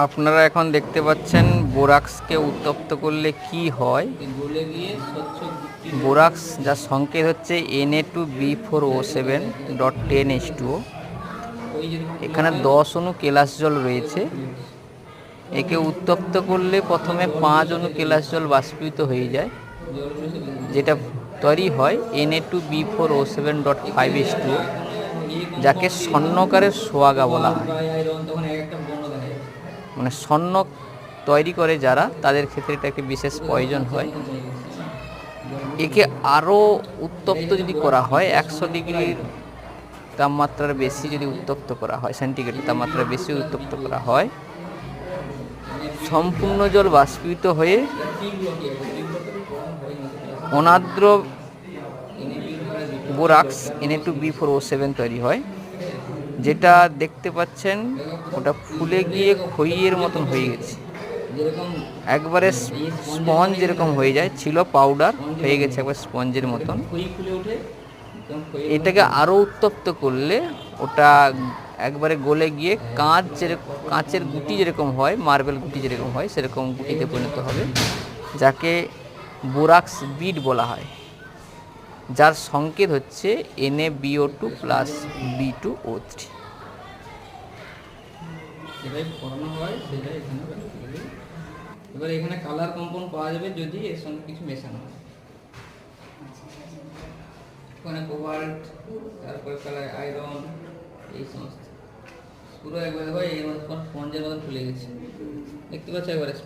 আপনারা এখন দেখতে পাচ্ছেন বোরাক্সকে উত্তপ্ত করলে কি হয়? বোরাক্স যার সংকেত হচ্ছে N A two B four O seven dot ten H two O এখানে দশ অণু কেলাস জল রয়েছে। একে উত্তপ্ত করলে প্রথমে পাঁচ অণু কেলাস জল বাষ্পীভূত হয়ে যায়, যেটা তৈরি হয় N A two B four O seven dot five H two যাকে স্বর্ণকারের সোয়াগা বলা হয়। মানে স্বর্ণ তৈরি করে যারা, তাদের ক্ষেত্রে এটা একটি বিশেষ প্রয়োজন হয়। একে আরও উত্তপ্ত যদি করা হয়, একশো ডিগ্রির তাপমাত্রার বেশি যদি উত্তপ্ত করা হয়, সেন্টিগ্রেড তাপমাত্রা বেশি উত্তপ্ত করা হয়, সম্পূর্ণ জল বাষ্পীভূত হয়ে অনাদ্র borax N two B four O seven তৈরি হয়। যেটা দেখতে পাচ্ছেন, ওটা ফুলে গিয়ে খইয়ের মতন হয়ে গেছে। একবারে স্পঞ্জ যেরকম হয়ে যায়, ছিল পাউডার হয়ে গেছে একবার স্পঞ্জের মতন। এটাকে আরও উত্তপ্ত করলে ওটা একবারে গলে গিয়ে কাঁচ যেরকম কাঁচের গুটি যেরকম হয় মার্বেল গুটি যেরকম হয়, সেরকম গুটিতে পরিণত হবে, যাকে বোরাক্স বিড বলা হয়। যার সংকেত হচ্ছে N A B O two plus B two O three যেটাই করানো হয়, সেটাই এবার এখানে কালার পাওয়া যাবে যদি এর সঙ্গে কিছু মেশানো হয়। ওখানে তারপরে কালার আয়রন এই সমস্ত। পুরো একবার মতো গেছে। দেখতে পাচ্ছ একবারে